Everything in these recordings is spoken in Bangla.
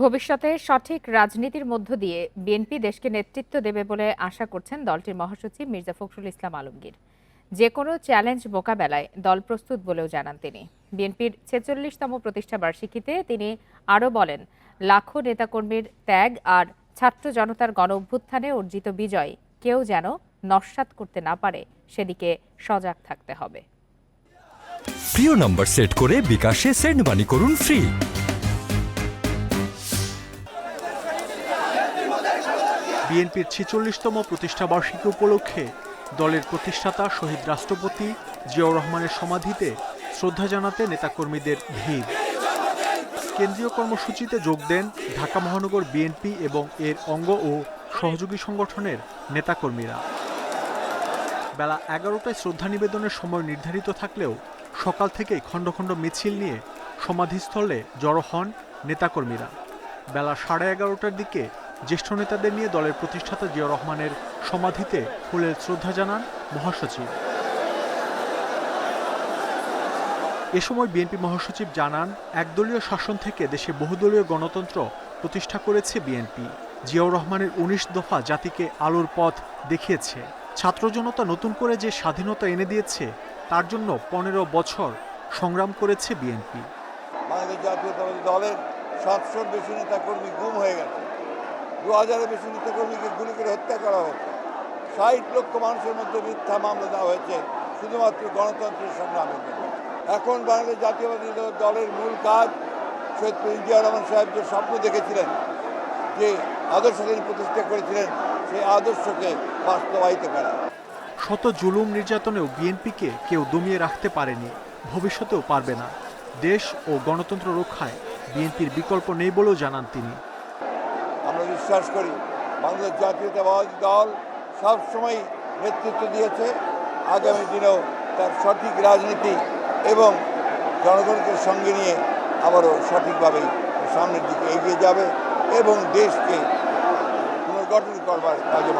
ভবিষ্যতে সঠিক রাজনীতির মধ্য দিয়ে বিএনপি দেশকে নেতৃত্ব দেবে বলে আশা করছেন দলটির মহাসচিব মির্জা ফখরুল ইসলাম আলমগীর। যে কোনো চ্যালেঞ্জ মোকাবেলায় দল প্রস্তুত বলেও জানান তিনি। বিএনপির ছেচল্লিশতম প্রতিষ্ঠা বার্ষিকীতে তিনি আরও বলেন, লাখো নেতাকর্মীর ত্যাগ আর ছাত্র জনতার গণ অভ্যুত্থানে অর্জিত বিজয় কেউ যেন নস্যাৎ করতে না পারে, সেদিকে সজাগ থাকতে হবে। প্রিয় নম্বর সেট করে বিকাশে সেন্ড মানি করুন ফ্রি। বিএনপির ছেচল্লিশতম প্রতিষ্ঠা বার্ষিকী উপলক্ষে দলের প্রতিষ্ঠাতা শহীদ রাষ্ট্রপতি জিয়াউর রহমানের সমাধিতে শ্রদ্ধা জানাতে নেতাকর্মীদের ভিড়। কেন্দ্রীয় কর্মসূচিতে যোগ দেন ঢাকা মহানগর বিএনপি এবং এর অঙ্গ ও সহযোগী সংগঠনের নেতাকর্মীরা। বেলা এগারোটায় শ্রদ্ধা নিবেদনের সময় নির্ধারিত থাকলেও সকাল থেকেই খণ্ড খণ্ড মিছিল নিয়ে সমাধিস্থলে জড়ো হন নেতাকর্মীরা। বেলা সাড়ে এগারোটার দিকে জ্যেষ্ঠ নেতাদের নিয়ে দলের প্রতিষ্ঠাতা জিয়া রহমানের সমাধিতে ফুলের শ্রদ্ধা জানান মহাসচিব। এ সময় বিএনপি মহাসচিব জানান, একদলীয় শাসন থেকে দেশে বহুদলীয় গণতন্ত্র প্রতিষ্ঠা করেছে বিএনপি। জিয়াউর রহমানের উনিশ দফা জাতিকে আলোর পথ দেখিয়েছে। ছাত্র জনতা নতুন করে যে স্বাধীনতা এনে দিয়েছে, তার জন্য পনেরো বছর সংগ্রাম করেছে বিএনপি। জাতীয়তাবাদী দলের সাতশোর বেশি নেতাকর্মী গুম হয়ে গেছে। দু হাজারের বেশি নেতাকর্মীকে গুলি করে হত্যা করা হয়েছে। ষাট লক্ষ মানুষের মধ্যে মিথ্যা মামলা দেওয়া হয়েছে শুধুমাত্র গণতন্ত্রের সংগ্রামের জন্য। এখন বাংলাদেশ জাতীয়বাদী দলের মূল কাজ শহীদ জিয়া রহমান সাহেব যে স্বপ্ন দেখেছিলেন, যে আদর্শ তিনি প্রতিষ্ঠা করেছিলেন, সেই আদর্শকে বাস্তবায়িত করা। শত জুলুম নির্যাতনেও বিএনপিকে কেউ দমিয়ে রাখতে পারেনি, ভবিষ্যতেও পারবে না। দেশ ও গণতন্ত্র রক্ষায় বিএনপির বিকল্প নেই বলেও জানান তিনি। বিশ্বাস করি, বাংলাদেশ জাতীয়তাবাদী দল সবসময় নেতৃত্ব দিয়েছে। আগামী দিনেও তার সঠিক রাজনীতি এবং জনগণকে সঙ্গে নিয়ে আবারও সঠিকভাবে সামনের দিকে এগিয়ে যাবে এবং দেশকে পুনর্গঠন করবার কাজে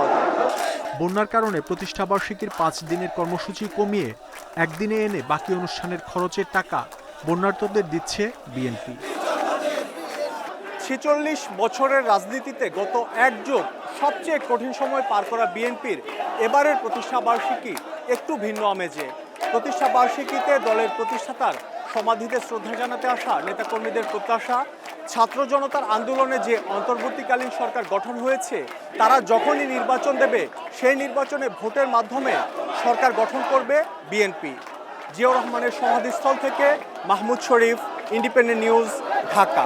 বন্যার কারণে প্রতিষ্ঠাবার্ষিকীর পাঁচ দিনের কর্মসূচি কমিয়ে একদিনে এনে বাকি অনুষ্ঠানের খরচের টাকা বন্যার্থদের দিচ্ছে বিএনপি। ছেচল্লিশ বছরের রাজনীতিতে গত এক যুগ সবচেয়ে কঠিন সময় পার করা বিএনপির এবারের প্রতিষ্ঠা বার্ষিকী একটু ভিন্ন আমেজে। প্রতিষ্ঠা বার্ষিকীতে দলের প্রতিষ্ঠাতার সমাধিতে শ্রদ্ধা জানাতে আসা নেতাকর্মীদের প্রত্যাশা, ছাত্র জনতার আন্দোলনে যে অন্তর্বর্তীকালীন সরকার গঠন হয়েছে, তারা যখনই নির্বাচন দেবে, সেই নির্বাচনে ভোটের মাধ্যমে সরকার গঠন করবে বিএনপি। জিয়াউর রহমানের সমাধিস্থল থেকে মাহমুদ শরীফ, ইন্ডিপেন্ডেন্ট নিউজ, ঢাকা।